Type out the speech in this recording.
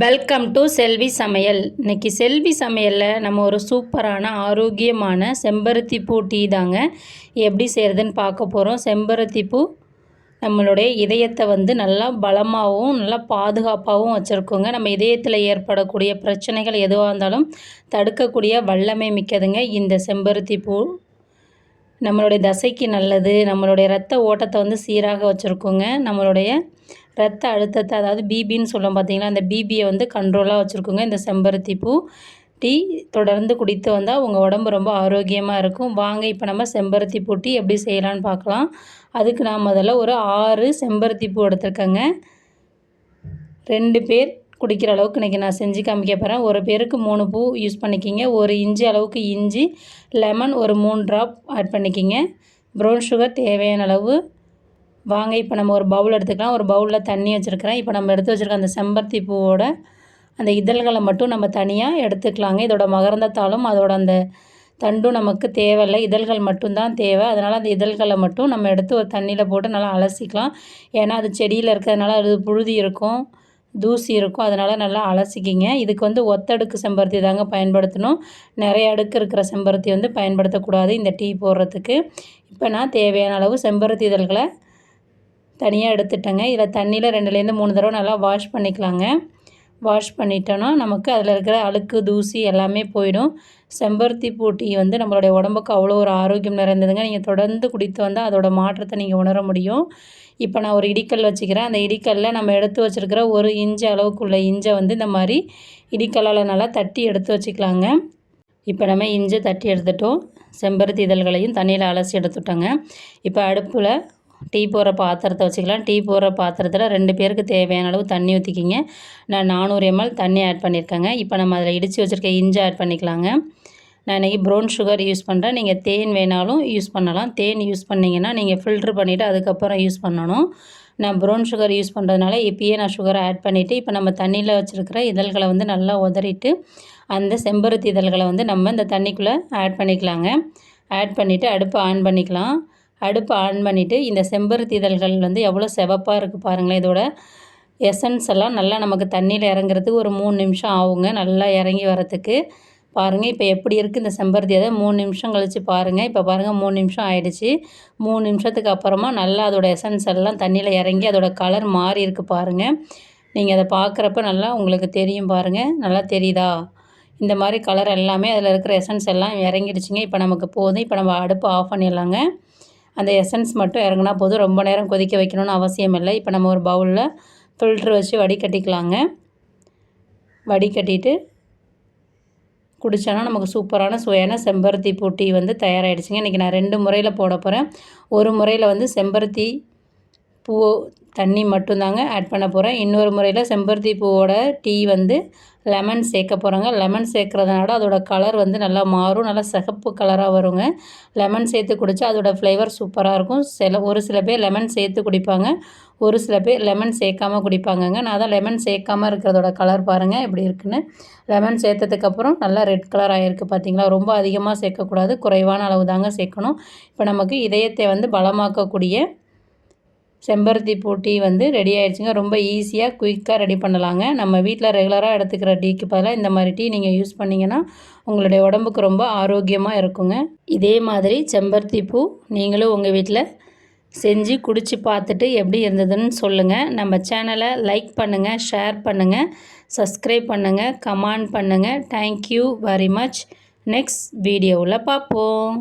Welcome to செல்வி சமையல் இன்னைக்கு செல்வி சமையலில் நம்ம ஒரு சூப்பரான ஆரோக்கியமான செம்பருத்தி பூ டீ தாங்க. எப்படி செய்கிறதுன்னு பார்க்க போகிறோம் செம்பருத்தி பூ நம்மளுடைய இதயத்தை வந்து நல்லா பலமாகவும் நல்லா பாதுகாப்பாகவும் வச்சுருக்கோங்க. நம்ம இதயத்தில் ஏற்படக்கூடிய பிரச்சனைகள் எதுவாக இருந்தாலும் தடுக்கக்கூடிய வல்லமை மிக்கதுங்க இந்த செம்பருத்தி பூ. நம்மளுடைய தசைக்கு நல்லது நம்மளுடைய ரத்த ஓட்டத்தை வந்து சீராக வச்சுருக்கோங்க. நம்மளுடைய ரத்த அழுத்தத்தை அதாவது பிபின்னு சொல்லுவோம் பார்த்தீங்களா அந்த பிபியை வந்து கண்ட்ரோலாக வச்சுருக்கோங்க. இந்த செம்பருத்தி பூ டீ தொடர்ந்து குடித்து வந்தால் உங்கள் உடம்பு ரொம்ப ஆரோக்கியமாக இருக்கும். வாங்க இப்போ நம்ம செம்பருத்தி பூ டீ எப்படி செய்யலான்னு பார்க்கலாம் அதுக்கு நான் முதல்ல ஒரு ஆறு செம்பருத்தி பூ எடுத்துருக்கேங்க. ரெண்டு பேர் குடிக்கிற அளவுக்கு இன்றைக்கி நான் செஞ்சு காமிக்க போகிறேன் ஒரு பேருக்கு மூணு பூ யூஸ் பண்ணிக்கிங்க. ஒரு இஞ்சி அளவுக்கு இஞ்சி லெமன் ஒரு மூணு ட்ராப் ஆட் பண்ணிக்கிங்க. ப்ரௌன் சுகர் தேவையான அளவு. வாங்க இப்போ நம்ம ஒரு பவுல் எடுத்துக்கலாம். ஒரு பவுலில் தண்ணி வச்சுருக்கிறேன். இப்போ நம்ம எடுத்து வச்சுருக்க அந்த செம்பருத்தி பூவோட அந்த இதழ்களை மட்டும் நம்ம தனியாக எடுத்துக்கலாங்க. இதோட மகரந்தத்தாலும் அதோட அந்த தண்டும் நமக்கு தேவையில்லை. இதழ்கள் மட்டும்தான் தேவை. அதனால் அந்த இதழ்களை மட்டும் நம்ம எடுத்து ஒரு தண்ணியில் போட்டு நல்லா அலசிக்கலாம். ஏன்னா அது செடியில் இருக்கிறதுனால அது புழுதி இருக்கும். தூசி இருக்கும். அதனால் நல்லா அலசிக்கிங்க. இதுக்கு வந்து ஒத்தடுக்கு செம்பருத்தி தாங்க பயன்படுத்தணும். நிறைய அடுக்கு இருக்கிற செம்பருத்தி வந்து பயன்படுத்தக்கூடாது இந்த டீ போடுறதுக்கு. இப்போ நான் தேவையான அளவு செம்பருத்தி இதழ்களை தனியாக எடுத்துட்டேங்க. இதில் தண்ணியில் ரெண்டுலேருந்து மூணு தடவை நல்லா வாஷ் பண்ணிக்கலாங்க. வாஷ் பண்ணிட்டோன்னா நமக்கு அதில் இருக்கிற அழுக்கு தூசி எல்லாமே போயிடும். செம்பருத்தி பூட்டி வந்து நம்மளுடைய உடம்புக்கு அவ்வளோ ஒரு ஆரோக்கியம் நிறைந்ததுங்க. நீங்கள் தொடர்ந்து குடித்து வந்தால் அதோட மாற்றத்தை நீங்கள் உணர முடியும். இப்போ நான் ஒரு இடிக்கல் வச்சுக்கிறேன். அந்த இடிக்கல்லில் நம்ம எடுத்து வச்சுருக்கிற ஒரு இன்ச்சு அளவுக்குள்ள இஞ்சை வந்து இந்த மாதிரி இடிக்கல்லால் நல்லா தட்டி எடுத்து வச்சுக்கலாங்க. இப்போ நம்ம இஞ்சை தட்டி எடுத்துட்டோம். செம்பருத்தி இதழ்களையும் தண்ணியில் அலசி எடுத்துட்டோங்க. இப்போ அடுப்பில் டீ போடுற பாத்திரத்தை வச்சுக்கலாம். டீ போடுற பாத்திரத்தில் ரெண்டு பேருக்கு தேவையான அளவு தண்ணி ஊற்றிக்கிங்க நான் நானூறு எம்எல் தண்ணி ஆட் பண்ணியிருக்கேங்க இப்போ நம்ம அதில் இடித்து வச்சுருக்க இஞ்சி ஆட் பண்ணிக்கலாங்க. நான் இன்றைக்கி ப்ரௌன் சுகர் யூஸ் பண்ணுறேன் நீங்கள் தேன் வேணாலும் யூஸ் பண்ணலாம். தேன் யூஸ் பண்ணிங்கன்னா நீங்கள் ஃபில்ட்ரு பண்ணிவிட்டு அதுக்கப்புறம் யூஸ் பண்ணணும். நான் ப்ரௌன் சுகர் யூஸ் பண்ணுறதுனால இப்போயே நான் சுகரை ஆட் பண்ணிவிட்டு இப்போ நம்ம தண்ணியில் வச்சுருக்கிற இதழ்களை வந்து நல்லா உதறிட்டு அந்த செம்பருத்தி இதழ்களை வந்து நம்ம இந்த தண்ணிக்குள்ளே ஆட் பண்ணிக்கலாங்க. ஆட் பண்ணிவிட்டு அடுப்பை ஆன் பண்ணிக்கலாம். அடுப்பை ஆன் பண்ணிவிட்டு இந்த செம்பருத்தி இதழ்கள் வந்து எவ்வளோ செவப்பாக இருக்குது பாருங்களேன். இதோட எசன்ஸ் எல்லாம் நல்லா நமக்கு தண்ணியில் இறங்குறதுக்கு ஒரு மூணு நிமிஷம் ஆகுங்க. நல்லா இறங்கி வரத்துக்கு பாருங்கள் இப்போ எப்படி இருக்குது இந்த செம்பருத்தி அதை மூணு நிமிஷம் கழித்து பாருங்கள் இப்போ பாருங்கள் மூணு நிமிஷம் ஆயிடுச்சு. மூணு நிமிஷத்துக்கு அப்புறமா நல்லா அதோடய எசன்ஸ் எல்லாம் தண்ணியில் இறங்கி அதோடய கலர் மாறி இருக்குது பாருங்கள் நீங்கள் அதை பார்க்குறப்ப நல்லா உங்களுக்கு தெரியும் பாருங்கள் நல்லா தெரியுதா? இந்த மாதிரி கலர் எல்லாமே அதில் இருக்கிற எசன்ஸ் எல்லாம் இறங்கிடுச்சிங்க. இப்போ நமக்கு போதும். இப்போ நம்ம அடுப்பு ஆஃப் பண்ணிடலாங்க. அந்த எசன்ஸ் மட்டும் இறங்கினா போதும். ரொம்ப நேரம் கொதிக்க வைக்கணும்னு அவசியம் இல்லை. இப்போ நம்ம ஒரு பவுலில் ஃபில்ட்ரு வச்சு வடிகட்டிக்கலாங்க வடிகட்டிட்டு குடித்தோன்னா நமக்கு சூப்பரான சுவையான செம்பருத்தி பூ டீ வந்து தயாராகிடுச்சிங்க இன்றைக்கி நான் ரெண்டு முறையில் போட போகிறேன் ஒரு முறையில் வந்து செம்பருத்தி பூ தண்ணி மட்டும்தாங்க ஆட் பண்ண போகிறேன் இன்னொரு முறையில் செம்பருத்தி பூவோட டீ வந்து லெமன் சேர்க்க போகிறாங்க லெமன் சேர்க்குறதுனால அதோட கலர் வந்து நல்லா மாறும். நல்லா சிகப்பு கலராக வருங்க. லெமன் சேர்த்து குடித்தா அதோடய ஃப்ளேவர் சூப்பராக இருக்கும். சில ஒரு சில பேர் லெமன் சேர்த்து குடிப்பாங்க. ஒரு சில பேர் லெமன் சேர்க்காமல் குடிப்பாங்கங்க. நான் தான் லெமன் சேர்க்காமல் இருக்கிறதோட கலர் பாருங்கள் எப்படி இருக்குன்னு. லெமன் சேர்த்ததுக்கப்புறம் நல்லா ரெட் கலர் ஆகிருக்கு பார்த்தீங்களா ரொம்ப அதிகமாக சேர்க்கக்கூடாது குறைவான அளவு தாங்க சேர்க்கணும். இப்போ நமக்கு இதயத்தை வந்து பலமாக்கக்கூடிய செம்பருத்தி பூ டீ வந்து ரெடி ஆகிடுச்சுங்க ரொம்ப ஈஸியாக குயிக்காக ரெடி பண்ணலாங்க. நம்ம வீட்டில் ரெகுலராக எடுத்துக்கிற டீக்கு பதிலாக இந்த மாதிரி டீ நீங்கள் யூஸ் பண்ணிங்கன்னா உங்களுடைய உடம்புக்கு ரொம்ப ஆரோக்கியமாக இருக்குங்க. இதே மாதிரி செம்பருத்தி பூ நீங்களும் உங்கள் வீட்டில் செஞ்சு குடித்து பார்த்துட்டு எப்படி இருந்ததுன்னு சொல்லுங்கள் நம்ம சேனலை லைக் பண்ணுங்கள் ஷேர் பண்ணுங்கள் சப்ஸ்கிரைப் பண்ணுங்கள் கமெண்ட் பண்ணுங்கள் தேங்க்யூ வெரி மச் நெக்ஸ்ட் வீடியோவில் பார்ப்போம்.